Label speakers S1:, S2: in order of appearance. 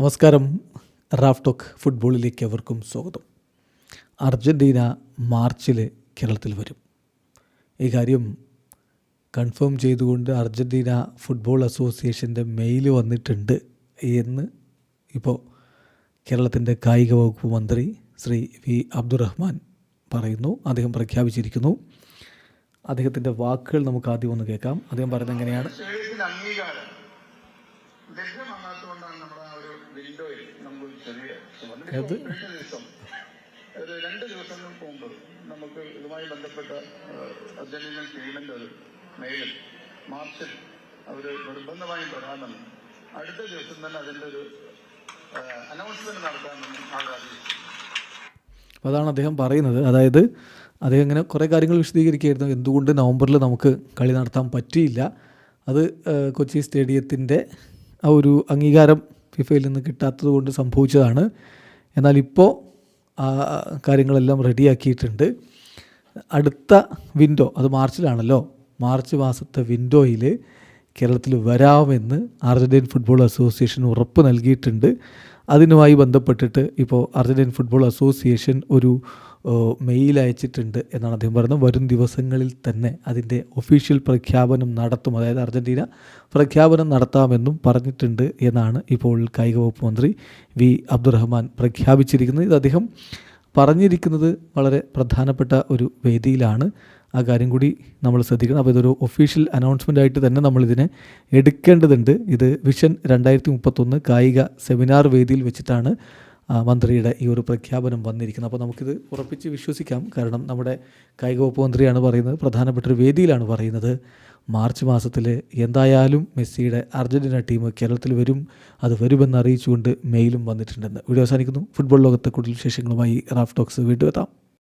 S1: നമസ്കാരം. Raf talk ഫുട്ബോളിലേക്ക് അവർക്കും സ്വാഗതം. അർജന്റീന മാർച്ചിൽ കേരളത്തിൽ വരും. ഈ കാര്യം കൺഫേം ചെയ്തുകൊണ്ട് അർജന്റീന ഫുട്ബോൾ അസോസിയേഷന്റെ മെയിൽ വന്നിട്ടുണ്ട് എന്ന് ഇപ്പോൾ കേരളത്തിന്റെ കായിക വകുപ്പ് മന്ത്രി ശ്രീ വി അബ്ദുറഹ്മാൻ പറയുന്നു. അദ്ദേഹം പ്രഖ്യാപിച്ചിരിക്കുന്നു. അദ്ദേഹത്തിന്റെ വാക്കുകൾ നമുക്ക് ആദ്യം ഒന്ന് കേൾക്കാം. അദ്ദേഹം പറയുന്നത് എങ്ങനെയാണ്?
S2: ലഭ്യമാകാത്തതുകൊണ്ടാണ് നമ്മുടെ ആ ഒരു വിൻഡോയിൽ നമുക്ക് ചെറിയ? കഴിഞ്ഞ ദിവസം ഒരു രണ്ട് ദിവസങ്ങൾക്ക് മുമ്പ് നമുക്ക് ഇതുമായി ബന്ധപ്പെട്ട അർജന്റീനൻ ടീമിന്റെ ഒരു മെയിലിൽ മാർച്ചിൽ അവർ നിർബന്ധമായും തരാമെന്നും അടുത്ത ദിവസം തന്നെ അതിന്റെ ഒരു അനൗൺസ്മെന്റ് നടത്താമെന്നും അവർ അറിയിച്ചു.
S1: അതാണ് അദ്ദേഹം പറയുന്നത്. അതായത് അദ്ദേഹം ഇങ്ങനെ കുറേ കാര്യങ്ങൾ വിശദീകരിക്കുകയായിരുന്നു. എന്തുകൊണ്ട് നവംബറിൽ നമുക്ക് കളി നടത്താൻ പറ്റിയില്ല? അത് കൊച്ചി സ്റ്റേഡിയത്തിന്റെ ആ ഒരു അംഗീകാരം ഫിഫയിൽ നിന്ന് കിട്ടാത്തത് കൊണ്ട് സംഭവിച്ചതാണ്. എന്നാൽ ഇപ്പോൾ ആ കാര്യങ്ങളെല്ലാം റെഡിയാക്കിയിട്ടുണ്ട്. അടുത്ത വിൻഡോ അത് മാർച്ചിലാണല്ലോ. മാർച്ച് മാസത്തെ വിൻഡോയിൽ കേരളത്തിൽ വരാമെന്ന് അർജന്റീൻ ഫുട്ബോൾ അസോസിയേഷൻ ഉറപ്പ് നൽകിയിട്ടുണ്ട്. അതിനുമായി ബന്ധപ്പെട്ടിട്ട് ഇപ്പോൾ അർജന്റീൻ ഫുട്ബോൾ അസോസിയേഷൻ ഒരു മെയിൽ അയച്ചിട്ടുണ്ട് എന്നാണ് അദ്ദേഹം പറയുന്നത്. വരും ദിവസങ്ങളിൽ തന്നെ അതിന്റെ ഒഫീഷ്യൽ പ്രഖ്യാപനം നടത്തും. അതായത് അർജന്റീന പ്രഖ്യാപനം നടത്താമെന്നും പറഞ്ഞിട്ടുണ്ട് എന്നാണ് ഇപ്പോൾ കായിക വകുപ്പ് മന്ത്രി വി. അബ്ദുറഹ്മാൻ പ്രഖ്യാപിച്ചിരിക്കുന്നത്. ഇത് അദ്ദേഹം പറഞ്ഞിരിക്കുന്നത് വളരെ പ്രധാനപ്പെട്ട ഒരു വേദിയിലാണ്. ആ കാര്യം കൂടി നമ്മൾ ശ്രദ്ധിക്കണം. അപ്പോൾ ഇതൊരു ഒഫീഷ്യൽ അനൗൺസ്മെന്റ് ആയിട്ട് തന്നെ നമ്മളിതിനെ എടുക്കേണ്ടതുണ്ട്. ഇത് വിഷൻ രണ്ടായിരത്തി മുപ്പത്തൊന്ന് കായിക സെമിനാർ വേദിയിൽ വെച്ചിട്ടാണ് മന്ത്രിയുടെ ഈ ഒരു പ്രഖ്യാപനം വന്നിരിക്കുന്നത്. അപ്പോൾ നമുക്കിത് ഉറപ്പിച്ച് വിശ്വസിക്കാം. കാരണം നമ്മുടെ കായിക വകുപ്പ് മന്ത്രിയാണ് പറയുന്നത് പ്രധാനപ്പെട്ട ഒരു വേദിയിലാണ് പറയുന്നത്. മാർച്ച് മാസത്തിൽ എന്തായാലും മെസ്സിയുടെ അർജന്റീന ടീം കേരളത്തിൽ വരും അത് വരുമെന്ന് അറിയിച്ചുകൊണ്ട് മെയിലും വന്നിട്ടുണ്ടെന്ന്. വീഡിയോ അവസാനിക്കുന്നു. ഫുട്ബോൾ ലോകത്തെ കൂടുതൽ വിശേഷങ്ങളുമായി റാഫ് ടോക്സ് വീണ്ടും എത്താം.